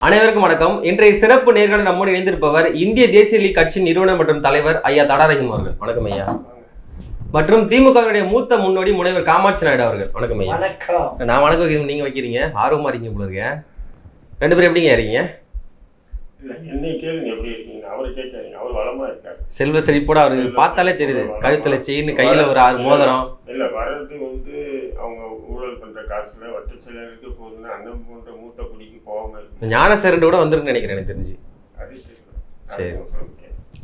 அனைவருக்கும் வணக்கம். இன்றைய சிறப்பு நேர்காணல் நம்மோடு இணைந்திருப்பவர் இந்திய தேசிய லீக் கட்சியின் நிறுவனர் மற்றும் தலைவர் ஐயா தடாரகிம் அவர்கள். வணக்கம் ஐயா. மற்றும் திமுகவினுடைய மூத்த முன்னோடி முனைவர் காமாட்சி நாயுடு அவர்கள். வணக்கம் ஐயா. நான் வணக்கம் வைக்கிறது நீங்க வைக்கிறீங்க? ஆர்வமா இருக்கீங்க போல இருக்க. ரெண்டு பேரும் எப்படிங்க இருக்கீங்க? செல்வ செழிப்போட அவரு பார்த்தாலே தெரியுது. கழுத்துல செயின் கையில ஒரு ஆறு மோதிரம். இல்ல வர்றது வந்து அவங்க ஊழல் பண்ற காசுல வட்ட சிலருக்கு போகுதுன்னு அண்ணன் போன்ற ஞானசேரன் ஞான கூட வந்துருன்னு நினைக்கிறேன் எனக்கு தெரிஞ்சு. சரி.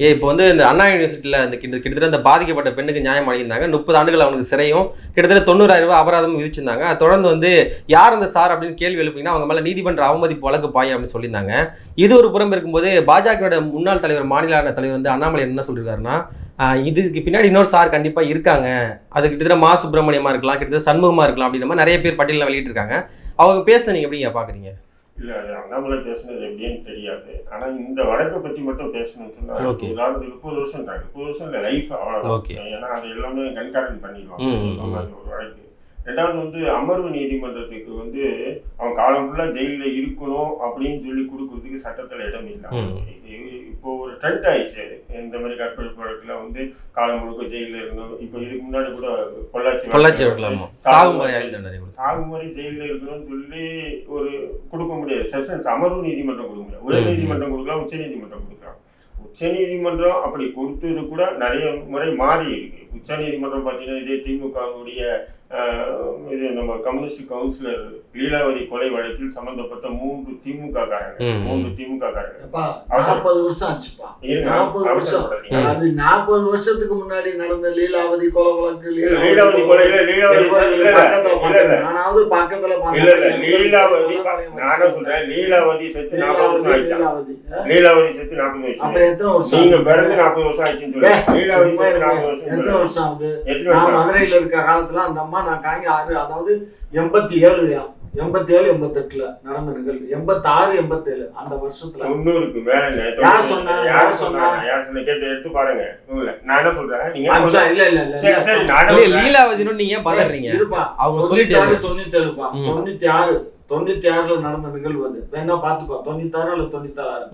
ஏ இப்போ வந்து இந்த அண்ணா யூனிவர்சிட்டியில் அந்த கிட்ட கிட்டத்தட்ட இந்த பாதிக்கப்பட்ட பெண்ணுக்கு நியாயம் வழங்கியிருந்தாங்க முப்பது ஆண்டுகள் அவனுக்கு சிறையும் கிட்டத்தட்ட தொண்ணூறாயிரம் ரூபாய் அபராதமும் விதிச்சிருந்தாங்க. தொடர்ந்து வந்து யார் அந்த சார் அப்படின்னு கேள்வி எழுப்பிங்கன்னா அவங்க மேலே நீதிமன்ற அவமதிப்பு வழக்கு பாயும் அப்படின்னு சொல்லியிருந்தாங்க. இது ஒரு புறம் இருக்கும்போது பாஜகவோட முன்னாள் தலைவர் மாநில தலைவர் வந்து அண்ணாமலை என்ன சொல்லியிருக்காருன்னா இதுக்கு பின்னாடி இன்னொரு சார் கண்டிப்பாக இருக்காங்க. அது கிட்டத்தட்ட மா சுப்பிரமணியமாக இருக்கலாம் கிட்டத்தட்ட சண்முகமாக இருக்கலாம் அப்படின்ற மாதிரி நிறைய பேர் பட்டியலில் வெளியிட்டிருக்காங்க. அவங்க பேசின நீங்கள் எப்படிங்க பார்க்குறீங்க இல்ல அது அண்ணாமலை பேசுனது எப்படின்னு தெரியாது. ஆனா இந்த வழக்கை பத்தி மட்டும் பேசணும்னு சொன்னா Okay. உதாரணத்துக்கு முப்பது வருஷம் தான் முப்பது வருஷம் இல்ல லைஃப் Okay. அவ்வளவுதான் ஏன்னா அது எல்லாமே கண்காரணம் பண்ணிடுவாங்க. ஒரு வழக்கு. ரெண்டாவது வந்து அமர்வு நீதிமன்றத்துக்கு வந்து அவன் காலம் ஃபுல்லா ஜெயில இருக்கணும் அப்படின்னு சொல்லி கொடுக்கறதுக்கு சட்டத்துல இடம் இல்லை. இப்போ ஒரு ட்ரெண்ட் ஆயிடுச்சு. இந்த மாதிரி கற்பழிப்பு வழக்குல வந்து காலம் முழுக்க ஜெயில இருக்கணும் இப்போ இதுக்கு முன்னாடி கூட பொள்ளாச்சி பொள்ளாச்சி வழக்குல விடலாமா சாகு மாதிரி ஆயுள் தண்டனை கொடுத்து. சாகுமாரி ஜெயில இருக்கணும்னு சொல்லி ஒரு கொடுக்க முடியாது. செஷன்ஸ் அமர்வு நீதிமன்றம் கொடுக்க முடியாது. உயர். நீதிமன்றம் கொடுக்கலாம் உச்ச நீதிமன்றம் கொடுக்கலாம். உச்ச நீதிமன்றம் அப்படி கொடுத்தது கூட நிறைய முறை மாறி இருக்கு. உச்ச நீதிமன்றம் பார்த்தீங்கன்னா இதே திமுகவுடைய இது நம்ம கம்யூனிஸ்ட் கவுன்சிலர் லீலாவதி கொலை வழக்கில் சம்பந்தப்பட்ட மூன்று திமுக காரங்க. மூன்று திமுக காரங்க நாற்பது வருஷம் ஆச்சுப்பா நாற்பது வருஷம் அவசரப்படாதீங்க. அது நாற்பது வருஷத்துக்கு முன்னாடி நடந்த லீலாவதி கொலை வழக்கு லீலாவதி கொலையில லீலாவதி. நானாவது பக்கத்துல இல்ல இல்ல. லீலாவதி நானும் சொல்றேன் லீலாவதி செத்து நாற்பது வருஷம் லீலாவதி, ஆயிடுச்சா லீலாவதி. செத்து நாற்பது வருஷம் அப்புறம் எத்தனை வருஷம் நீங்க? பிறந்து நாற்பது வருஷம் ஆயிடுச்சுன்னு சொல்லுங்க லீலாவதி. நாற்பது வருஷம் எத்தனை. வருஷம் ஆகுது நான் மதுரையில இருக்க காலத்துல அந்த அம்மா நான் காங்கி ஆறு அதாவது எண்பத்தி ஏழு எண்பத்தி ஏழு எண்பத்தெட்டுல நடந்த நிகழ்வு. எண்பத்தாறு எண்பத்தேழு அந்த வருஷத்துல. தொண்ணூறுக்கு மேல? யார் சொன்னா? யார் சொன்னா? யார் சொன்னா கேட்டு எடுத்து பாருங்க. இல்ல நான் என்ன சொல்றேன்? நீங்க இல்ல இல்ல இல்ல? லீலாவதினு நீங்க பதறீங்க? இருப்பா. அவங்க சொல்லிட்டாரு. தொண்ணூத்தி ஏழுப்பா. தொண்ணூத்தி ஆறு தொண்ணூத்தி ஆறுல நடந்த நிகழ்வு அது. வேணா பாத்துக்கோ தொண்ணூத்தாறு அல்ல தொண்ணூத்தாறு.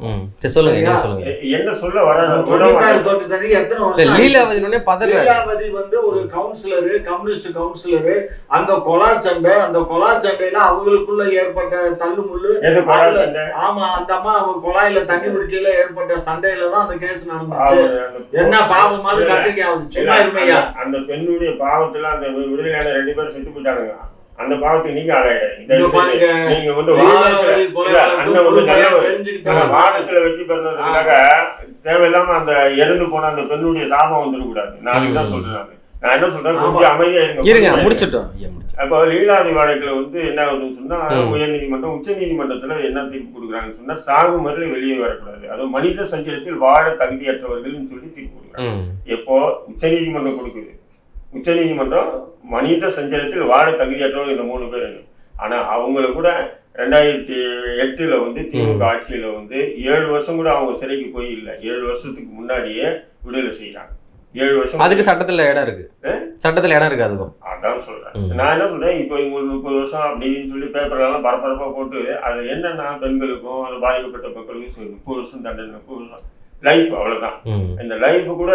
சரி சொல்லுங்க? சொல்லுங்க. என்ன சொல்ல வர தொண்ணூத்தாறு தொண்ணூத்தாறு எத்தனை இல்ல வருஷம் ஆச்சு? லீலாவதினே பதற லீலாவதி வந்து ஒரு கவுன்சிலரு கம்யூனிஸ்ட் கவுன்சிலரு அங்க கொலா சண்டை அந்த கொலா சண்டையில அவங்களுக்குள்ள ஏற்பட்ட தள்ளுமுள்ளு ஆமா அந்த அம்மா அவங்க குழாயில தண்ணி குடிக்கையில ஏற்பட்ட சண்டையில தான் அந்த கேஸ் நடந்துச்சு. என்ன பாவமாவது இல்ல, கத்திரிக்கை ஆகுது இல்ல, சும்மா இருமையா? அந்த- அந்த பெண்ணுடைய பாவத்துல அந்த விடுதலையான ரெண்டு பேரும் செத்து போயிட்டாங்க அந்த பாவத்துக்கு நீங்க ஆளாயிடாதீங்க நீங்க வந்து அண்ணன் வந்து வெற்றி பெறதுக்காக தேவையில்லாம அந்த இறந்து போன அந்த பெண்ணுடைய சாபம் வந்துடக்கூடாது. நான் அதுதான். சொல்றேன். நானு. என்ன சொல்றேன். கொஞ்சம் அமைதியா இருங்க. முடிச்சிட்டோம். அப்போ லீலாதி வழக்குல வந்து என்ன ஆகுதுன்னு சொன்னா. உயர் நீதிமன்றம் உச்ச நீதிமன்றத்துல என்ன தீர்ப்பு கொடுக்குறாங்கன்னு சொன்னா சாகு மறுல வெளியே வரக்கூடாது. அதுவும் மனித சஞ்சலத்தில் வாழ தகுதியற்றவர்கள்னு சொல்லி தீர்ப்பு கொடுக்குறாங்க. எப்போ? உச்ச நீதிமன்றம் கொடுக்குது. உச்ச நீதிமன்றம் மனித சஞ்சலத்தில் வாழ தகுதியற்றவங்க இந்த மூணு பேர் ஆனா அவங்கள கூட ரெண்டாயிரத்தி எட்டுல வந்து திமுக ஆட்சியில வந்து ஏழு வருஷம் கூட அவங்க சிறைக்கு போய் இல்லை. ஏழு வருஷத்துக்கு முன்னாடியே விடுதலை செய்யறாங்க. ஏழு வருஷம் அதுக்கு சட்டத்துல இடம் இருக்கு. சட்டத்துல இடம் இருக்கு அதுக்கும். அதான் சொல்றேன். ம். நான் என்ன சொல்றேன்? இப்போ இவங்களுக்கு முப்பது வருஷம் அப்படின்னு சொல்லி பேப்பர்ல எல்லாம் பரபரப்பா போட்டு அது என்னன்னா பெண்களுக்கும் அது பாதிக்கப்பட்ட மக்களுக்கும் சரி, முப்பது வருஷம் தண்டனை முப்பது வருஷம். லைஃப் அவ்வளவுதான். ம். இந்த லைஃப் கூட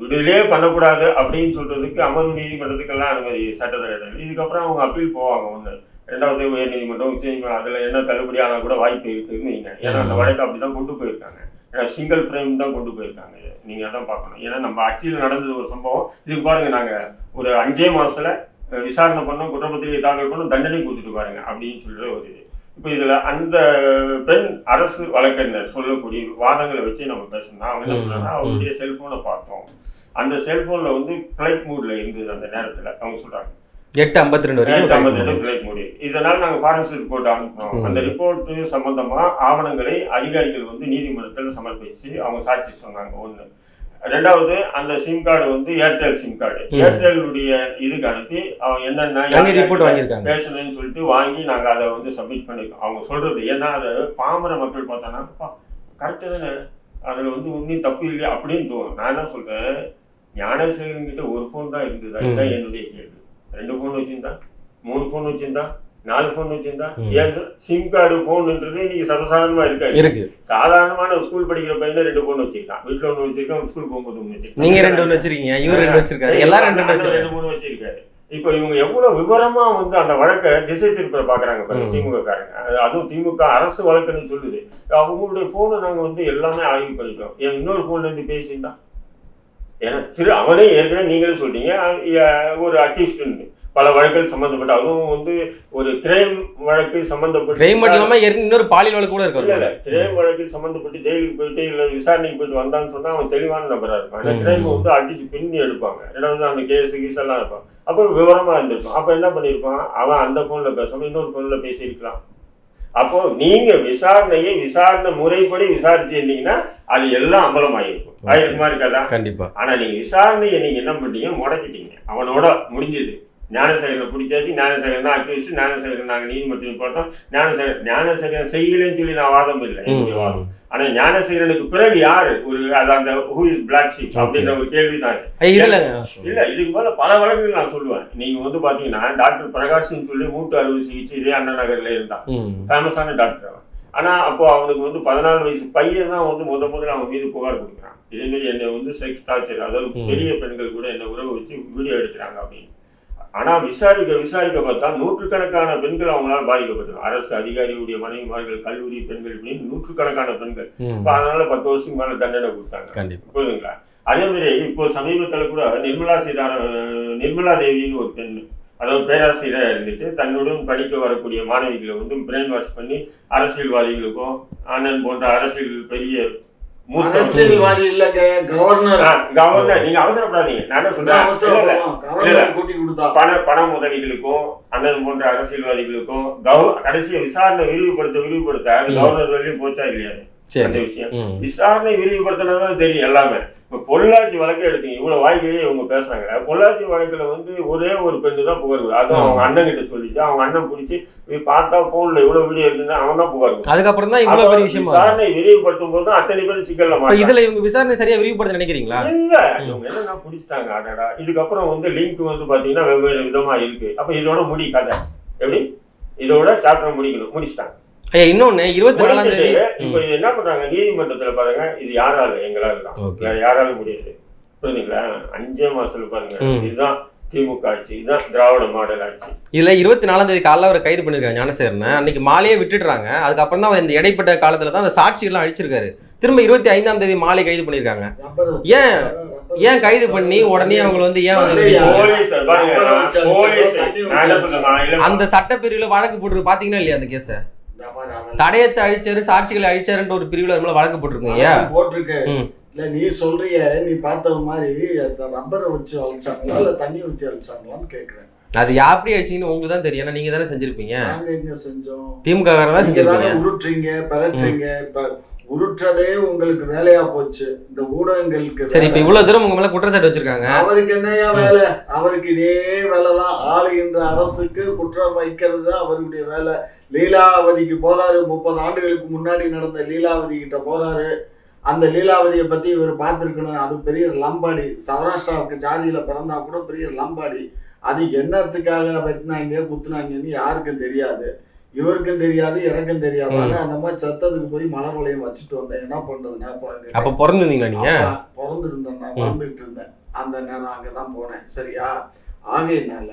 விடுதலையே பண்ணக்கூடாது அப்படின்னு சொல்றதுக்கு அமர்வு நீதிமன்றத்துக்கெல்லாம் அனுமதி சட்டத்தில் இடம் இதுக்கப்புறம் அவங்க அப்பீல் போவாங்க ஒண்ணு. ரெண்டாவது உயர் நீதிமன்றம் உச்ச நீதிமன்றம் அதுல என்ன தள்ளுபடி ஆனா கூட வாய்ப்பு இருக்குன்னு வைங்க. ஏன்னா அந்த. வழக்கு அப்படிதான் கொண்டு போயிருக்காங்க. ஏன்னா சிங்கிள் ஃப்ரேம் தான் கொண்டு போயிருக்காங்க. இதை. நீங்க அதான் பார்க்கணும். ஏன்னா நம்ம ஆட்சியில் நடந்தது ஒரு சம்பவம். இதுக்கு பாருங்க நாங்க ஒரு அஞ்சே மாசத்துல அஹ், விசாரணை பண்ணோம் குற்றப்பத்திரிகை தாக்கல் பண்ணோம் தண்டனை கொடுத்துட்டு பாருங்க அப்படின்னு சொல்ற ஒரு இது. இப்போ இதுல அந்த பெண் அரசு வழக்கறிஞர் சொல்லக்கூடிய வாதங்களை வச்சு நம்ம பேசணும் அவங்க என்ன ம். அவருடைய செல்போனை பார்த்தோம். அந்த செல்போன்ல வந்து ஃபிளைட் மூட்ல இருந்தது அந்த நேரத்துல அவங்க சொல்றாங்க. எட்டு ஐம்பத்தி ரெண்டு ஐம்பத்தி ரெண்டு ஃபிளைட் மூடி இதனால நாங்க ஃபாரன்சிக் ரிப்போர்ட் அனுப்புனோம். அந்த ரிப்போர்ட் சம்பந்தமா ஆவணங்களை அதிகாரிகள் வந்து நீதிமன்றத்தில் சமர்ப்பிச்சு அவங்க சாட்சி சொன்னாங்க. ஒண்ணு. ரெண்டாவது அந்த சிம் கார்டு வந்து ஏர்டெல் சிம் கார்டு. ஏர்டெல்லுடைய இதுக்கு அனுப்பி அவங்க என்னென்ன ரிப்போர்ட் வாங்கியிருக்காங்க. பேசணும்னு சொல்லிட்டு வாங்கி நாங்க அதை வந்து சப்மிட் பண்ணிருக்கோம் அவங்க சொல்றது. ஏன்னா அதை பாமர மக்கள் பார்த்தானா கரெக்டு தானே? அதுல வந்து உண்மையும் தப்பு இல்லையா அப்படின்னு தோணும். நான் என்ன சொல்றேன்? ஞானசேகரன் கிட்ட ஒரு ஃபோன் தான் இருந்தது? அதுதான் என்னுடைய கேள்வி. ரெண்டு ஃபோன் வச்சிருந்தா? மூணு ஃபோன் வச்சிருந்தா? நாலு போன் வச்சிருந்தா. ஏன் சிம் கார்டு போன்ன்றது இன்னைக்கு சர்வசாதாரணமா இருக்காது. இருக்கு. சாதாரணமான ஸ்கூல் படிக்கிற பையன் ரெண்டு போன் வச்சிருக்கான். வீட்டுல ஒண்ணு வச்சிருக்கான் ஸ்கூல் போகும்போது ஒண்ணு வச்சிருக்கான். நீங்க ரெண்டு ஒண்ணு வச்சிருக்கீங்க இவர் ரெண்டு வச்சிருக்காரு எல்லாரும் ரெண்டு ரெண்டு ரெண்டு மூணு வச்சிருக்காரு. இப்போ இவங்க எவ்வளவு விவரமா வந்து அந்த வழக்கை திசை திருப்ப பாக்குறாங்க. திமுக காரங்க. அது- அதுவும் திமுக அரசு வழக்குன்னு சொல்லுது. அவங்களுடைய போனை நாங்க வந்து எல்லாமே ஆய்வு பண்ணிட்டோம். என் இன்னொரு போன்ல இருந்து பேசியிருந்தான் ஏன்னா திரு அவனே ஏற்கனவே நீங்களே சொல்றீங்க ஒரு அக்யூஸ்ட் பல வழக்குகள் சம்பந்தப்பட்ட அதுவும் வந்து ஒரு கிரைம் வழக்கு சம்பந்தப்பட்ட கிரைம் மட்டும் இல்லாம ஏற்கனவே இன்னொரு பாலியல் வழக்கு கூட இல்ல இருக்கு கிரைம் வழக்கில் சம்பந்தப்பட்டு ஜெயிலுக்கு போயிட்டு இல்ல விசாரணைக்கு போயிட்டு வந்தான்னு சொன்னா அவன் தெளிவான நபரா இருப்பான். ஆனா ம். கிரைம் வந்து அடிச்சு பின்னி எடுப்பாங்க. ரெண்டாவது அந்த கேஸ் கீஸ் எல்லாம் இருப்பான் அப்போ விவரமா இருந்திருக்கும். அப்ப என்ன பண்ணிருப்பான்? அவன் அந்த போன்ல பேசாம இன்னொரு போன்ல பேசியிருக்கலாம். அப்போ நீங்க விசாரணையை விசாரணை முறைப்படி விசாரிச்சிருந்தீங்கன்னா அது எல்லாம் அம்பலமாயிருக்கும் Okay. ஆயிருக்குமா இருக்காதா? கண்டிப்பா. ஆனா நீங்க விசாரணையை நீங்க என்ன பண்ணிட்டீங்க? முடக்கிட்டீங்க. அவனோட முடிஞ்சது. ஞானசேகரனை பிடிச்சாச்சு. ஞானசேகரன் தான் அக்யூஸ்ட் ஞானசேகரன் நாங்க நீதிமன்றத்தில் போட்டோம். ஞானசேகரன் ஞானசேகரன் செய்யலன்னு சொல்லி நான் வாதம் இல்லை வாதம் ம். ஆனா ஞானசேகரனுக்கு பிறகு யாரு? ஒரு அது அந்த ஹூ இஸ் பிளாக் ஷீப் அப்படின்ற ஒரு கேள்விதான் ஐயா, இதுல இல்ல. இதுக்கு மேல பல வழக்குகள் நான் சொல்லுவேன். நீங்க வந்து பாத்தீங்கன்னா டாக்டர் பிரகாஷ்னு சொல்லி மூட்டு அறுவை சிகிச்சை இதே அண்ணா நகர்ல இருந்தான். ஃபேமஸான டாக்டர் அவன். ஆனா அப்போ அவனுக்கு வந்து பதினாலு வயசு பையன் தான் வந்து முத முதல்ல அவன் மீது புகார் கொடுக்குறான். இதே மாதிரி என்னை வந்து செக்ஸ் டார்ச்சர் அதாவது. பெரிய பெண்கள் கூட என்னை உறவு வச்சு வீடியோ எடுக்கிறாங்க அப்படின்னு. ஆனா விசாரிக்க விசாரிக்க பார்த்தா நூற்றுக்கணக்கான பெண்கள் அவங்களால பாதிக்கப்பட்டிருக்கும் அரசு அதிகாரியுடைய மனைவிமார்கள் கல்லூரி பெண்கள் இப்படின்னு நூற்றுக்கணக்கான பெண்கள். இப்ப அதனால பத்து வருஷத்துக்கு மேல தண்டனை கொடுத்தாங்க. புரியுதுங்களா? அதே மாதிரி இப்போ சமீபத்துல கூட நிர்மலா சீதார நிர்மலா தேவின்னு ஒரு பெண் அதாவது பேராசிரியராக இருந்துட்டு தன்னுடன் படிக்க வரக்கூடிய மாணவிகளை வந்து பிரெயின் வாஷ் பண்ணி அரசியல்வாதிகளுக்கும் ஆனந்த் போன்ற அரசியல் பெரிய அரசியல்வாதி இல்லங்க கவர்னர் ஆ, கவர்னர் நீங்க அவசரப்படாதீங்க. நான் என்ன சொல்றேன்? கூட்டி கொடுத்தா. பண பண முதலிகளுக்கும் அண்ணன் போன்ற அரசியல்வாதிகளுக்கும் கவ கடைசியை விசாரணை விரிவுபடுத்த விரிவுபடுத்த. கவர்னர் வரையும் போச்சா இல்லையா? அந்த விஷயம். விசாரணை விரிவுபடுத்தினதான் தெரியும் எல்லாமே. இப்ப பொள்ளாச்சி வழக்கே எடுத்தீங்க. இவ்வளவு வாய்க்கையே இவங்க பேசுறாங்க. பொள்ளாச்சி வழக்குல வந்து ஒரே ஒரு பெண்ணு தான் புகார். அதுவும் அவங்க அண்ணன் கிட்ட சொல்லிச்சு. அவங்க அண்ணன் பிடிச்சி இது பார்த்தா போன்ல இவ்வளவு வீடியோ இருக்குன்னு அவன் தான் புகார். அதுக்கப்புறம் தான் இவ்வளவு அப்ப பெரிய விஷயமா விசாரணை விரிவுபடுத்தும் போது தான் அத்தனை பேர் சிக்கல்ல மாட்டாங்க. இதுல இவங்க விசாரணை சரியா விரிவுபடுத்த நினைக்கிறீங்களா? இல்ல. இவங்க என்னன்னா பிடிச்சிட்டாங்க அடடா. இதுக்கப்புறம் வந்து லிங்க் வந்து பாத்தீங்கன்னா வெவ்வேறு விதமா இருக்கு. அப்ப இதோட முடி கதை. எப்படி? இதோட சாப்டர் முடிக்கணும். முடிச்சிட்டாங்க. ஐயா இன்னொன்னு இருபத்தி நாலாம் தேதி இப்ப இது என்ன பண்றாங்க? நீதிமன்றத்துல பாருங்க இது யாரால? எங்களால தான். ஓகே. வேற யாராலும் முடியாது. புரியுதுங்களா? அஞ்சே மாசத்துல பாருங்க. இதுதான் திமுக ஆட்சி இதுதான் திராவிட மாடல் ஆட்சி. இதுல இருபத்தி நாலாம் தேதி காலைல அவரை கைது பண்ணிருக்காங்க ஞானசேகரனை. அன்னைக்கு மாலையே விட்டுடுறாங்க. அதுக்கப்புறம் தான் அவர் இந்த இடைப்பட்ட காலத்துல தான் அந்த சாட்சிகள்லாம் அழிச்சிருக்காரு. திரும்ப இருபத்தி ஐந்தாம் தேதி மாலை கைது பண்ணிருக்காங்க. ஏன்? ஏன் கைது பண்ணி உடனே அவங்களை வந்து ஏன் வந்து அந்த சட்டப்பிரிவுல வழக்கு போட்டு பாத்தீங்கன்னா இல்லையா அந்த கேஸ? தடயத்தை அழிச்சாரு சாட்சிகளை அழிச்சாருன்ற ஒரு பிரிவுல மேல வழக்கு போட்டிருக்கீங்க ஐயா வழக்கு போட்டிருக்கு. ம். இல்ல நீ சொல்றிய நீ பார்த்தது மாதிரி ரப்பரை வச்சு அழிச்சாங்களா இல்ல தண்ணி ஊத்தி அழிச்சாங்களான்னு கேக்குறேன் அது எப்படி அழிச்சீங்கன்னு உங்களுக்கு தான் தெரியும். நீங்க தானே செஞ்சிருப்பீங்க. நாங்க எங்க செஞ்சோம்? திமுக தான் செஞ்சிருப்பீங்க. உருட்டுறீங்க பரட்டுறீங்க. இப்ப உருட்டுறதே உங்களுக்கு வேலையா போச்சு. இந்த ஊடகங்களுக்கு சரி இப்ப. இவ்வளவு தூரம் உங்க மேல குற்றச்சாட்டு வச்சிருக்காங்க. அவருக்கு என்னையா வேலை? அவருக்கு இதே வேலைதான். ஆளுகின்ற அரசுக்கு குற்றம் வைக்கிறது தான் அவருடைய வேலை. லீலாவதிக்கு போறாரு. முப்பது ஆண்டுகளுக்கு முன்னாடி நடந்த லீலாவதி கிட்ட போறாரு. அந்த லீலாவதியை பத்தி இவர் பார்த்துருக்கணும். அது பெரிய லம்பாடி. சௌராஷ்டிராவுக்கு ஜாதியில பிறந்தா கூட பெரிய லம்பாடி. அது என்னத்துக்காக வெட்டினாங்க குத்துனாங்கன்னு யாருக்கும் தெரியாது. இவருக்கும் தெரியாது எனக்கும் தெரியாது. ம். ஆனா அந்த மாதிரி செத்ததுக்கு போய் மலர் வளையம் வச்சுட்டு வந்தேன். என்ன பண்றது நான் பாருங்க அப்ப பிறந்திருந்தீங்களா நீங்க? பிறந்திருந்தேன். நான். வாழ்ந்துட்டு இருந்தேன் அந்த நேரம் அங்கதான் போனேன். சரியா? ஆகையினால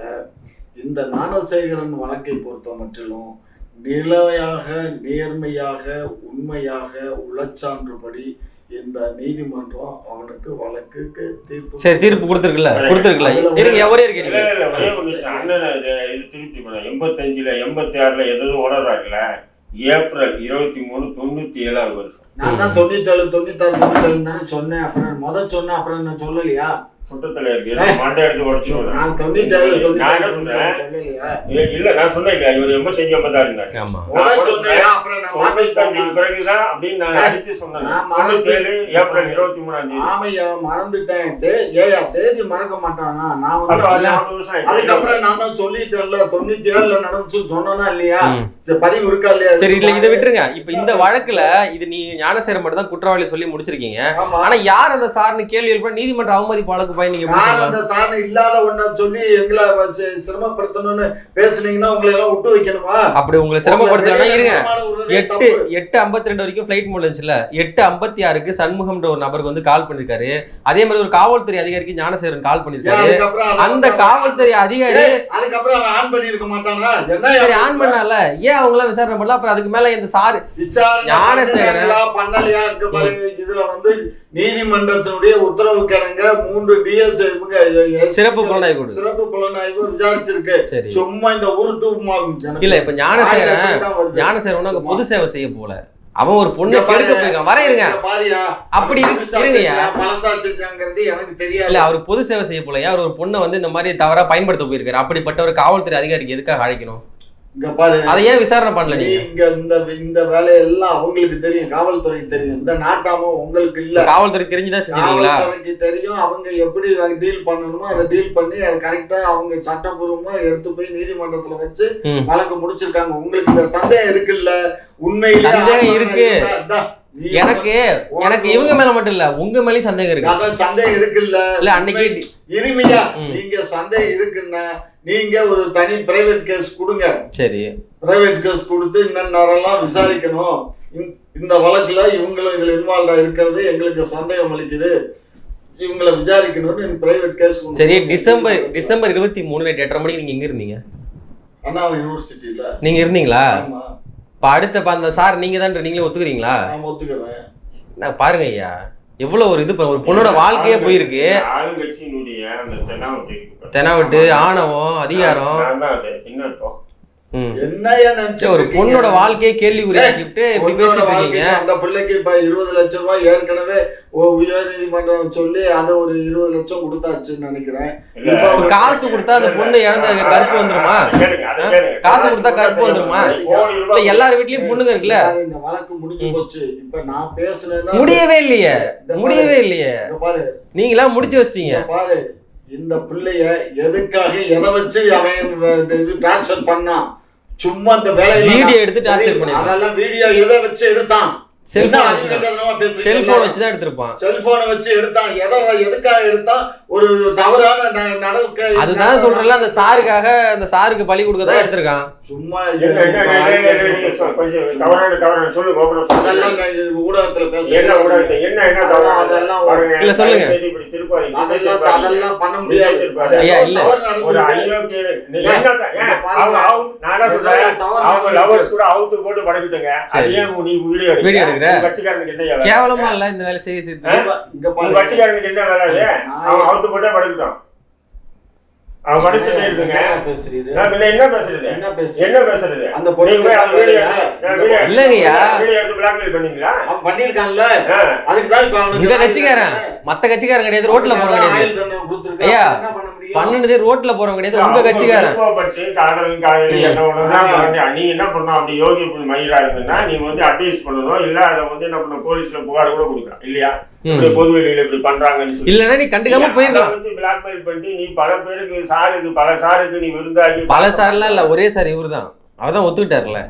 இந்த ஞானசேகரன் வழக்கை பொறுத்த மட்டிலும் நிலையாக நேர்மையாக உண்மையாக உளச்சான்றுபடி இந்த நீதிமன்றம் அவனுக்கு வழக்குக்கு தீர்ப்பு சரி தீர்ப்பு கொடுத்துருக்குல்ல? கொடுத்துருக்குல்ல? இருங்க ஒரே இல்ல இருக்கீங்க இல்ல இல்ல ஒரே ஒரு நிமிஷம். அண்ணன் இது திருப்பி போனேன் எண்பத்தஞ்சுல எண்பத்தி ஆறுல எதுவும் உணர்றாருல ஏப்ரல் இருபத்தி மூணு தொண்ணூத்தி ஏழாவது வருஷம். நான் தான் தொண்ணூத்தேழு தொண்ணூத்தாறு தொண்ணூத்தேழு தானே சொன்னேன். அப்புறம் முத சொன்னேன் அப்புறம் நான் சொல்லலையா? சுட்டத்துல இருக்கு. மண்டை எடுத்து உடச்சு நான் நான் என்ன இல்ல நான் சொன்னேன் இல்லையா இவர் எண்பத்தஞ்சு மாத்திட்டேன் பிறகுதான் அப்படின்னு நான் அடிச்சு சொன்னேன். ஏப்ரல் இருபத்தி மூணாம் தேதி. ஆமையா மறந்துட்டேன். ஏய்யா தேதி மறக்க மாட்டானா? நான் வந்து. அதுக்கப்புறம் நான் தான் சொல்லிட்டேன்ல தொண்ணூத்தி ஏழுல நடந்துச்சுன்னு சொன்னா இல்லையா பதிவு இருக்கா இல்லையா? சரி இல்ல இதை விட்டுருங்க. இப்ப இந்த வழக்குல இது நீ ஞானசேகரன் மட்டும் தான் குற்றவாளி சொல்லி முடிச்சிருக்கீங்க. ஆமா. ஆனா யார் அந்த சார்னு கேள்வி எழுப்ப நீதிமன்ற அவமதிப்பு வழக்கு பையன் நீங்க நான்? அந்த சாணம் இல்லாத ஒண்ண சொல்லி எங்களை சிரமப்படுத்தணும்னு பேசுனீங்கன்னா உங்களை எல்லாம் விட்டு வைக்கணுமா? அப்படி உங்களை சிரமப்படுத்தலாம் இருங்க. எட்டு. எட்டு ஐம்பத்தி ரெண்டு வரைக்கும் ஃபிளைட் மோட் இருந்துச்சுல எட்டு ஐம்பத்தி ஆறுக்கு சண்முகம்ன்ற ஒரு நபருக்கு வந்து கால் பண்ணிருக்காரு. அதே மாதிரி ஒரு காவல்துறை அதிகாரிக்கு ஞானசேகரன் கால் பண்ணிருக்காரு. அந்த காவல்துறை அதிகாரி அதுக்கப்புறம் அவன் ஆன் பண்ணிருக்க மாட்டானா? என்ன சரி ஆன் பண்ணால. ஏன் அவங்க எல்லாம் விசாரணை பண்ணல? அப்புறம் அதுக்கு மேல இந்த சாரு ஞானசேகரன். பண்ணலையா, இதுல வந்து நீதிமன்றத்தினுடைய உத்தரவு கிழங்க மூன்று டிஎஸ் சிறப்பு புலனாய்வு. சிறப்பு புலனாய்வு விசாரிச்சிருக்கு. சரி. சும்மா இந்த எனக்கு இல்ல இப்ப. ஞானசேகரன் ஒண்ணும் அங்க பொது சேவை செய்ய போல. அவன் ஒரு பொண்ணை கெடுக்க போயிருக்கான். வரையிருங்க அப்படி அவன் இருக்கு- புதுசா இருங்கய்யா. செஞ்சான், பழசா செஞ்சாங்கிறது எனக்கு தெரியாது. இல்ல அவர் பொது சேவை செய்ய போல. அவர் ஒரு பொண்ணை வந்து இந்த மாதிரி தவறா பயன்படுத்த போயிருக்காரு? அப்படிப்பட்ட ஒரு காவல்துறை அதிகாரிக்கு எதுக்காக அழைக்கணும்? இங்க பாரு. அதை ஏன் விசாரணை பண்ணல நீங்க? நீங்க இந்த இந்த வேலையெல்லாம் அவங்களுக்கு தெரியும் காவல்துறைக்கு தெரியும். இந்த நாட்டாம உங்களுக்கு இல்ல. காவல்துறை தெரிஞ்சுதான் செஞ்சிருக்கீங்களா காவல்துறைக்கு தெரியும். அவங்க எப்படி டீல் பண்ணணுமோ அதை டீல் பண்ணி அதை கரெக்டா அவங்க சட்டபூர்வமா எடுத்து போய் நீதிமன்றத்துல வச்சு. வழக்கு முடிச்சிருக்காங்க. உங்களுக்கு இந்த சந்தேகம் இருக்குல்ல? உண்மையிலே இருக்கு. எனக்கு எனக்கு இவங்க மேல மட்டும் இல்ல உங்க மேலயும் சந்தேகம் இருக்கு. அதான் சந்தேகம் இருக்குல்ல. இல்ல அன்னைக்கு இருமையா ம். நீங்க சந்தேகம் இருக்குன்னா நீங்க ஒரு தனி பிரைவேட் கேஸ் கொடுங்க. சரி. பிரைவேட் கேஸ் கொடுத்து இன்னெல்லாம் விசாரிக்கணும். இந்த- வழக்குல இவங்களும் இதுல இன்வால்வ் இருக்கிறது எங்களுக்கு சந்தேகம் அளிக்குது. இவங்களை விசாரிக்கணும்னு பிரைவேட் கேஸ் சரி டிசம்பர் டிசம்பர் இருபத்தி மூணு நைட் எட்டரை மணிக்கு நீங்க எங்க இருந்தீங்க? அண்ணா யூனிவர்சிட்டியில நீங்க இருந்தீங்களா? ஆமா. இப்ப அடுத்த அந்த சார் நீங்க தான் நீங்களே ஒத்துக்கிறீங்களா நான் பாருங்க ஐயா எவ்வளவு ஒரு இது. ஒரு பொண்ணோட வாழ்க்கையே போயிருக்கு. தெனாவட்டு ஆணவம் அதிகாரம் என்ன ஒரு பொண்ணோட வாழ்க்கையே கேள்விக்குறியாக்கிட்டு இப்படி பேசிட்டு இருக்கீங்க. அந்த பிள்ளைக்கு இப்ப இருபது லட்சம் ரூபாய் ஏற்கனவே ஓ உயர் நீதிமன்றம் சொல்லி அதை ஒரு இருபது லட்சம் கொடுத்தாச்சுன்னு நினைக்கிறேன். இல்ல, இப்ப ஒரு காசு கொடுத்தா அந்த பொண்ணு இழந்த கருப்பு வந்துருமா? காசு கொடுத்தா கருப்பு வந்துருமா? இல்ல எல்லார் வீட்லயும் பொண்ணுங்க இருக்குல்ல? இந்த வழக்கு முடிஞ்சு போச்சு. இப்ப நான் பேசுனேன்னா முடியவே இல்லையே. முடியவே இல்லையே. பாரு. நீங்களா முடிச்சு வச்சிட்டீங்க? பாரு இந்த பிள்ளைய எதுக்காக எதை வச்சு அவன் இது டார்ச்சர் பண்ணான்? சும்மா இந்த வேலையில வீடியோ எடுத்து டார்ச்சர் சரி, பண்ணிருக்கான் அதெல்லாம் வீடியோ எதை வச்சு எடுத்தான்? செல்போன் வச்சு தான் எடுத்திருப்பான். செல்போனை வச்சு எடுத்தான். எதை எதுக்காக எடுத்தான்? ஒரு தவறான நடக்க அதுதான் சொல்றேன்ல அந்த சாருக்காக அந்த சாருக்கு பலி கொடுக்க தான் எடுத்திருக்கான். சும்மா என்ன, என்ன, என்ன, என்ன, என்ன. அதெல்லாம் ஊடகத்துல இல்ல, சொல்லுங்க. அதெல்லாம் பண்ண முடியாது. ஐயா, இல்ல. ஒரு. அவங்க அவுட். லவர்ஸ் கூட அவுத்து போட்டு படக்கிட்டுங்க. அது நீ வீடியோ கட்சிக்காரனுக்கு என்ன? கேவலமா இல்ல இந்த வேலை செய்ய சேர்த்து ஆ? இங்க கட்சிக்காரனுக்கு என்ன வேலை? அவன் அவுத்து போட்டே படுக்கட்டும் அவன் படுத்துட்டே இருக்குங்க என்ன பேசுறீங்க பேசுறது என்ன பேசுறீங்க என்ன பேசுறது அந்த பொண்ணு இல்லைங்கய்யா. பிளாக்மெயில் பண்ணீங்களா அவன் பண்ணிருக்கான்ல ஆ. அதுக்கு தான் உங்க கட்சிக்காரன் மத்த கட்சிக்காரன் கிடையாது ரோட்ல கொடுத்திருக்கான். ஐயா? பண்ணுனதே ரோட்ல போறவங்க கிடையாது உங்க கட்சிக்காரன். விருப்பப்பட்டு காதல் காதலி ம். என்ன ஒண்ணுன்னா பண்ணி, நீ என்ன பண்ணணும் அப்படி யோகி மயிலா இருந்ததுன்னா நீ வந்து அட்வைஸ் பண்ணணும் இல்ல அதை வந்து என்ன பண்ண போலீஸ்ல புகார் கூட கொடுக்கலாம் இல்லையா. இப்படி பொது வெளியில இப்படி பண்றாங்கன்னு சொல்லி. இல்லன்னா நீ கண்டுக்காம போயிருக்கலாம் வச்சு blackmail பண்ணிட்டு நீ பல பேருக்கு சாருக்கு பல சாருக்கு நீ விருந்தாகி பல சார்லாம் இல்ல ஒரே சார் இவர்தான். அவர்தான் ஒத்துக்கிட்டாருல.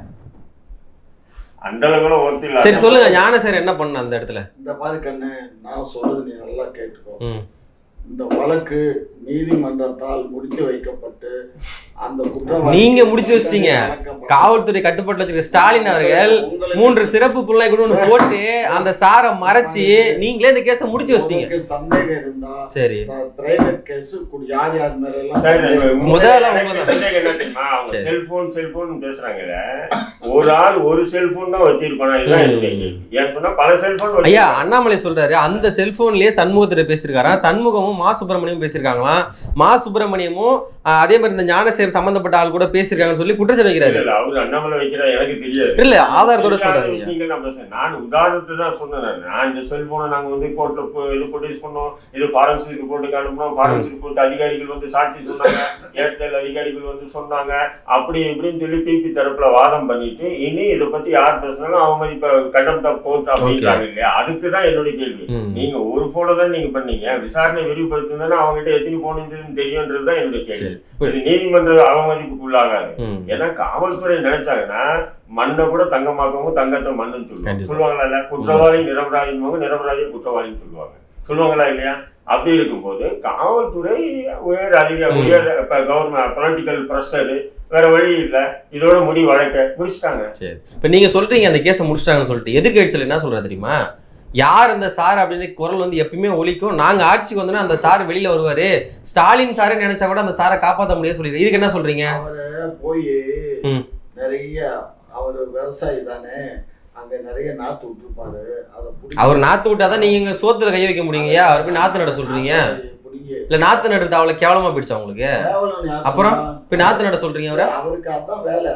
அந்த அளவுக்கு ஒருத்தர் இல்ல. சரி சொல்லுங்க ஞான சார் என்ன பண்ண அந்த இடத்துல? இந்த மாதிரி கண்ணு நான் சொல்றது நீ நல்லா கேட்டுக்கோ. இந்த வழக்கு நீதிமன்றத்தால் முடித்து வைக்கப்பட்ட நீங்க முடிச்சு வச்சிட்டீங்க. காவல்துறை கட்டுப்பாட்டுல வச்சிருக்க ஸ்டாலின் அவர்கள் மூன்று சிறப்பு புள்ளை கூட ஒண்ணு போட்டு அந்த சாரை மறைச்சு நீங்களே இந்த கேஸ முடிச்சு வச்சிட்டீங்க. சந்தேகம் இருந்தா சரி. பிரைவேட் கேஸ் யார் யார் மேல எல்லாம் சரி, சந்தேகம் முதல்ல. செல்போன் செல்போன் பேசுறாங்கல்ல. ஒரு ஆள் ஒரு செல்போன் தான் வச்சிருப்பானா? இதுதான் பல செல்போன் ஐயா. அண்ணாமலை சொல்றாரு அந்த செல்போன்லயே சண்முகத்திட்ட பேசியிருக்காராம். சண்முகமும் மா சுப்பிரமணியம் பேசியிருக்காங்களாம். மா சுப்பிரமணியமும் ஆஹ், அதே மாதிரி இந்த ஞானசேகர் சம்பந்தப்பட்ட ஆள் கூட பேசியிருக்காங்கன்னு சொல்லி குற்றச்சாட்டு வைக்கிறாரு. அவரு அண்ணாமலை வைக்கிறா எனக்கு தெரியாது. இல்ல ஆதாரத்தோட சொல்றாரு. நான் உதாரணத்தை தான் சொன்னேன் நான். இந்த செல்போனை நாங்க வந்து கோர்ட்ல இது ப்ரொடியூஸ் பண்ணோம். இது ஃபாரன்சிக் ரிப்போர்ட்டுக்கு அனுப்பினோம். ஃபாரன்சிக் ரிப்போர்ட் அதிகாரிகள் வந்து சாட்சி சொன்னாங்க. ஏர்டெல் அதிகாரிகள் வந்து சொன்னாங்க. அப்படி இப்படின்னு சொல்லி பிபி தரப்புல வாதம் பண்ணிட்டு இனி இதை பத்தி யார் பேசினாலும் அவங்க இப்ப கண்டம் ஆஃப் கோர்ட் அப்படின்றாங்க இல்லையா? அதுக்கு தான் என்னுடைய கேள்வி. நீங்க ஒரு போன தான் நீங்க பண்ணீங்க. விசாரணை விரிவுபடுத்தினா அவங்ககிட்ட எத்தனை போன் இருந்ததுன்னு தெரியும்ன்றது தான் என்னுடைய கேள்வி. இது நீதிமன்ற அவமதிப்புக்கு உள்ளாகாது ம். ஏன்னா காவல்துறை நினைச்சாங்கன்னா மண்ணை கூட தங்கமாக்கவும் தங்கத்தை மண்ணுன்னு சொல்லுவாங்க. கண்டிப்பா. சொல்லுவாங்கல்ல குற்றவாளி நிரபராதின்னு நிரபராதி குற்றவாளின்னு சொல்லுவாங்க. சொல்லுவாங்களா இல்லையா? அப்படி இருக்கும்போது காவல்துறை உயர் அதிக. உயர் இப்போ கவர்மெண்ட் பொலிட்டிக்கல் ப்ரெஷரு வேற வழி இல்லை. இதோட முடி வழக்க முடிச்சிட்டாங்க. சரி. இப்போ நீங்க சொல்றீங்க அந்த கேஸை முடிச்சிட்டாங்கன்னு சொல்லிட்டு. எதிர்கட்சியில் என்ன சொல்றா தெரியுமா? யார் அந்த சார் அப்படின்னு குரல் வந்து எப்பயுமே ஒலிக்கும். நாங்க ஆட்சிக்கு வந்தோன்னா அந்த சார் வெளியில வருவாரு. ஸ்டாலின் சாரே நினைச்சா கூட அந்த சாரை காப்பாற்ற முடியாது சொல்லிடுறேன் இதுக்கு என்ன சொல்றீங்க? அவரு போய். நிறைய அவர் விவசாயி தானே. அங்க நிறைய நாத்து விட்டுருப்பாரு. அவர் நாத்து விட்டாதான் நீங்க இங்க சோத்துல கை வைக்க முடியுங்கய்யா? அவர் போய் நாத்து நட சொல்றீங்க. இல்ல நாத்து நடுறது அவ்வளவு கேவலமா போயிடுச்சு அவங்களுக்கு அப்புறம்? இப்ப நாத்து நட சொல்றீங்க அவரை? அவருக்கு அதான் வேலை.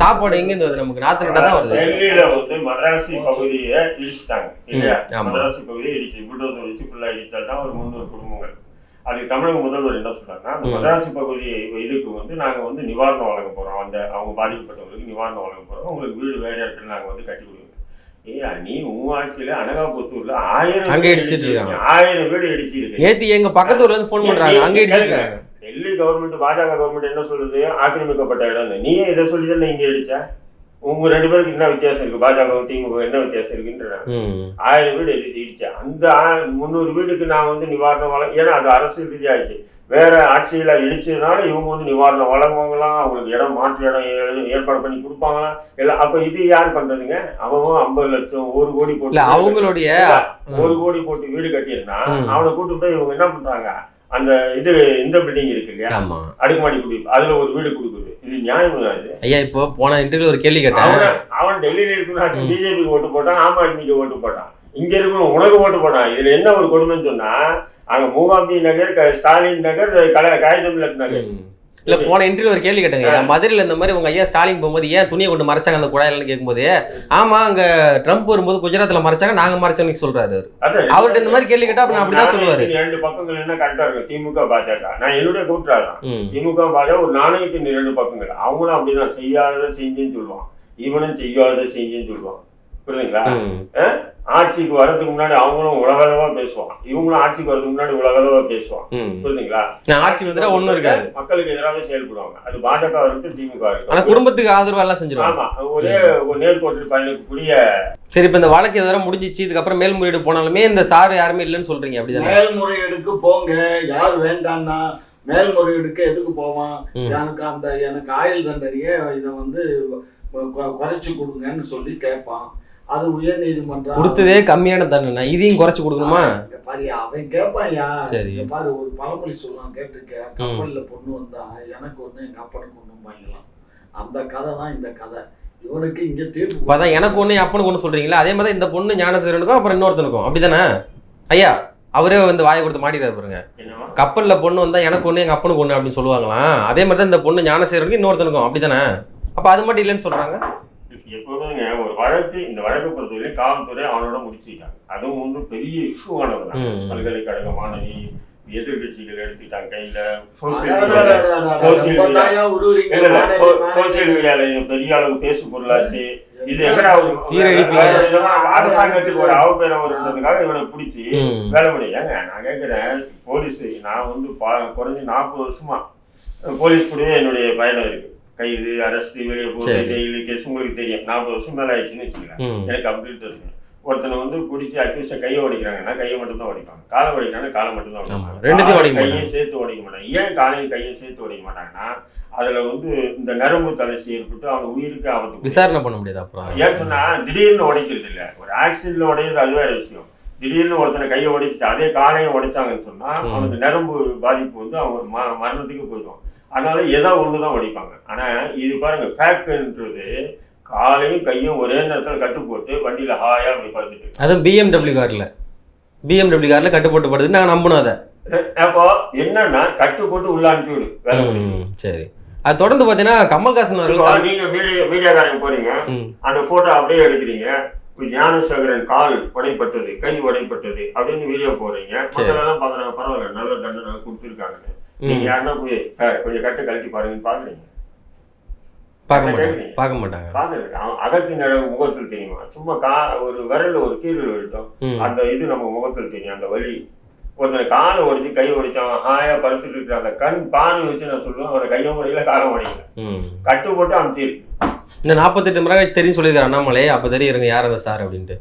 சாப்பாடு எங்க இருந்து வருது நமக்கு? நாத்து நட தான் வருது. டெல்லியில வந்து மதராசி பகுதியை இடிச்சுட்டாங்க இல்லையா? மதராசி பகுதியை இடிச்சு புல்டோசர் வச்சு ஃபுல்லா இடிச்சால்தான் ஒரு முந்நூறு குடும்பங்கள். அதுக்கு தமிழக முதல்வர் என்ன சொல்றாங்கன்னா அந்த மதராசி பகுதி இதுக்கு வந்து நாங்க வந்து நிவாரணம் வழங்க போறோம். அந்த அவங்க பாதிக்கப்பட்டவங்களுக்கு நிவாரணம் வழங்க போறோம். உங்களுக்கு வீடு வேற இடத்துல நாங்க வந்து கட்டி கொடுக்குறோம் நீ உன் ஆட்சியில அனகாபுத்தூர்ல ஆயிரம் அங்க இடிச்சிட்டு. ஆயிரம் வீடு இடிச்சிருக்கு. நேத்து எங்க பக்கத்து ஊர்ல இருந்து பண்றாங்க. அங்க டெல்லி கவர்மெண்ட் பாஜக கவர்மெண்ட் என்ன சொல்லுது? ஆக்கிரமிக்கப்பட்ட இடம் நீயே இதை சொல்லி தானே இங்க இடிச்ச? உங்க ரெண்டு பேருக்கு என்ன வித்தியாசம் இருக்கு? பாஜக திமுக என்ன வித்தியாசம் இருக்குன்ற ஆயிரம் வீடு எதிர்த்து இடிச்ச. அந்த முந்நூறு வீடுக்கு நான் வந்து நிவாரணம் ஏன்னா அது அரசியல் ரீதியாச்சு வேற ஆட்சியில இடிச்சதுனால இவங்க வந்து நிவாரணம் வழங்குவாங்களாம் அவங்களுக்கு இடம் மாற்று இடம் ஏற்பாடு பண்ணி கொடுப்பாங்களாம் எல்லாம் அப்ப இது யார் பண்றதுங்க? அவன் ஐம்பது லட்சம் ஒரு கோடி போட்டு அவங்களுடைய ஒரு கோடி போட்டு வீடு கட்டியிருந்தான். அவனை கூட்டு போய் இவங்க என்ன பண்றாங்க? அந்த இது இந்த பில்டிங் இருக்கு இல்லையா? ஆமா. அடுக்குமாடி குடி அதுல ஒரு வீடு கொடுக்குது. இது நியாயம் ஐயா இப்போ போன இன்டர்வியூ ஒரு கேள்வி கேட்டேன். அவன் டெல்லியில இருக்கிறான் ம். பிஜேபிக்கு ஓட்டு போட்டான் ஆம் ஆத்மிக்கு ஓட்டு போட்டான். இங்க இருக்கிற உனக்கு ஓட்டு போட்டான் இதுல என்ன ஒரு கொடுமைன்னு சொன்னா அங்க மூகாம்பி நகர் ஸ்டாலின் நகர் கல காகிதமில்லத் நகர். இல்ல போன இன்டர்வியூ ஒரு கேள்வி கேட்டேங்க. மதுரையில இந்த மாதிரி உங்க ஐயா ஸ்டாலின் போகும்போது ஏன் துணியை கொண்டு மறைச்சாங்க அந்த குழாயிலன்னு கேட்கும்போது ஆமா அங்க ட்ரம்ப் வரும்போது குஜராத்ல மறைச்சாங்க நாங்க மறைச்சோன்னு சொல்றாரு அவரு. அதான் அவர்ட்ட இந்த மாதிரி கேள்வி கேட்டா அப்ப அப்படிதான் சொல்லுவாரு. இரண்டு பக்கங்கள் என்ன கரெக்டா இருக்கு திமுக பாஜக. நான் என்னுடைய ம். திமுக பாஜக ஒரு நாணயத்தின் இரண்டு பக்கங்கள். அவங்களும் அப்படிதான் செய்யாத செஞ்சேன்னு சொல்லுவான். இவனும் செய்யாத செஞ்சேன்னு சொல்லுவான். புரியுதுங்களா. ஆட்சிக்கு வர்றதுக்கு முன்னாடி அவங்களும் உலகளவா பேசுவான் இவங்களும் ஆட்சிக்கு வர்றதுக்கு முன்னாடி உலகளவா பேசுவான். புரியுதுங்களா நான் ஆட்சி வந்துட்டா ஒண்ணும் இருக்காது. மக்களுக்கு எதிராக செயல்படுவாங்க. அது பாஜக இருக்கு திமுக ஆனா குடும்பத்துக்கு ஆதரவு எல்லாம் செஞ்சிருவாங்க. ஆமா. ஒரே ஒரு நேர்கோட்டில் பயணிக்கக்கூடிய சரி இப்ப இந்த வழக்கு எதாவது முடிஞ்சிச்சு இதுக்கப்புறம் மேல்முறையீடு போனாலுமே இந்த சார் யாருமே இல்லைன்னு சொல்றீங்க அப்படிதானே? மேல்முறையீடுக்கு போங்க. யார் வேண்டான்னா மேல்முறையீடுக்கு எதுக்கு போவான். எனக்கு அந்த எனக்கு ஆயுள் தண்டனையே இதை வந்து கொ- குறைச்சு கொடுங்கன்னு சொல்லி கேட்பான். அது உயர் நீதிமன்றம். கொடுத்ததே கம்மியான தண்டனை. இதையும் குறைச்சு கொடுக்கணுமா? இங்க பாரு அவன் கேட்பான்யா சரி. இங்க பாரு ஒரு பழமொழி சொல்லுவான் கேட்டிருக்க. கப்பல்ல பொண்ணு வந்தா எனக்கு ஒண்ணு எங்க அப்பனுக்கு ஒண்ணும் வாங்கலாம் அந்த கதை தான் இந்த கதை. இவனுக்கு இங்க தீர்ப்பு இப்பதான் எனக்கு ஒண்ணு என் அப்பனுக்கு ஒண்ணு சொல்றீங்களா? அதே மாதிரி இந்த பொண்ணு ஞானசேரனுக்கும் அப்புறம் இன்னொருத்தனுக்கும். அப்படிதானே? ஐயா அவரே வந்து வாயை கொடுத்து மாட்டிடுறாரு பாருங்க. என்னவா? கப்பல்ல பொண்ணு வந்தா எனக்கு ஒண்ணு எங்க அப்பனுக்கு ஒண்ணு அப்படின்னு சொல்லுவாங்களாம். அதே மாதிரி தான் இந்த பொண்ணு ஞானசேரனுக்கும் இன்னொருத்தனுக்கும். அப்படிதானே? அப்ப அது மட்டும் இல்லைன்னு சொல்றாங்க. ஒரு வழக்கு இந்த வழக்கை பொறுத்தவரையும் காவல்துறை அவனோட முடிச்சுக்கிட்டாங்க அதுவும் வந்து பெரிய இஷ்யூ ஆனது ம். பல்கலைக்கழக மாணவி எதிர்கட்சிகள் எடுத்துக்கிட்டாங்க கையில. சோசியல். மீடியால பெரிய அளவு பேசு பொருளாச்சு. இது அரசாங்கத்துக்கு ஒரு அவப்பேரம் வருன்றதுக்காக இவனை பிடிச்சி. வேலை முடியும் ஏங்க நான் கேட்குறேன் போலீஸ் நான் வந்து பா- குறைஞ்சு நாற்பது வருஷமா போலீஸ் கூடவே என்னுடைய பயணம் இருக்கு. கைது அரெஸ்ட் வெளியே போகுது. ஜெயிலு கேஸ் உங்களுக்கு தெரியும். நாற்பது வருஷம் மேல ஆயிடுச்சுன்னு வச்சுக்கலாம். எனக்கு கம்ப்ளீட் இருக்கு ஒருத்தனை வந்து பிடிச்சி அக்யூஸை கையை உடைக்கிறாங்கன்னா கையை மட்டும் தான் உடைப்பாங்க காலை உடைக்கிறாங்கன்னா காலை மட்டும் தான். உடைப்பாங்க மாட்டாங்க. கையும் சேர்த்து உடைக்க மாட்டாங்க. ஏன் காலையும் கையும் சேர்த்து உடைக்க மாட்டாங்கன்னா அதுல வந்து இந்த நரம்பு தளர்ச்சி ஏற்பட்டு அவன் உயிருக்கு ஆபத்து விசாரணை பண்ண முடியாது அப்புறம். ஏன் சொன்னா திடீர்னு உடைக்கிறது இல்ல. ஒரு ஆக்சிடென்ட்ல உடையிறது அது வேற விஷயம். திடீர்னு ஒருத்தனை கையை உடைச்சிட்டு அதே காலையை உடைச்சாங்கன்னு சொன்னா. அவனுக்கு நரம்பு பாதிப்பு வந்து ம- மரணத்துக்கு போயிடும் அதனால ஏதோ ஒண்ணுதான் உடைப்பாங்க ஆனா இது பாருங்க ஃபேக்ட்ன்றது காலையும் கையும் ஒரே நேரத்துல கட்டு போட்டு வண்டியில ஹாயா அப்படி படுத்துட்டு. அதுவும் பிஎம்டபிள்யூ கார்ல. பிஎம்டபிள்யூ கார்ல கட்டுப்பட்டு படுது நாங்க நம்பணும் அதை. அப்போ என்னன்னா கட்டு போட்டு உள்ள அனுப்பி விடு வேலை சரி. அது தொடர்ந்து பாத்தீங்கன்னா கமல்ஹாசன் அவர்கள் தான்- நீங்க மீடியா மீடியாக்காரங்க போறீங்க. அந்த போட்டோ அப்படியே எடுக்கிறீங்க. ஞானசேகரன் கால் உடைப்பட்டது கை உடைப்பட்டது அப்படின்னு வீடியோ போடுறீங்க. மக்கள் எல்லாம் பரவாயில்ல நல்ல தண்டனை கொடுத்துருக்காங்கன்னு. நீங்க. யாருன்னா போய் சார் கொஞ்சம் கட்டு கழட்டி பாருங்கன்னு பாக்குறீங்க பார்க்க மாட்டாங்க. பார்க்க மாட்டாங்க. அவன் அகத்தின் அழகு முகத்தில் தெரியுமா? சும்மா கா ஒரு விரல்ல ஒரு கீரல் விழுட்டும் ம், அந்த இது நம்ம முகத்தில் தெரியும் அந்த வலி. ஒருத்தனை காலை உடைச்சு கை உடைச்சான் ஹாயா படுத்துட்டு இருக்கிற அந்த கண் பார்வை வச்சு நான் சொல்லுவேன் அவனை கையும் உடைக்கல காலம் உடைக்கல. ம். கட்டு போட்டு அமுத்திருக்கு இன்னும் நாற்பத்தெட்டு முறை தெரியும் சொல்லியிருக்காரு அண்ணாமலை. அப்போ தெரியும் யார் அந்த சார் அப்படின்ட்டு.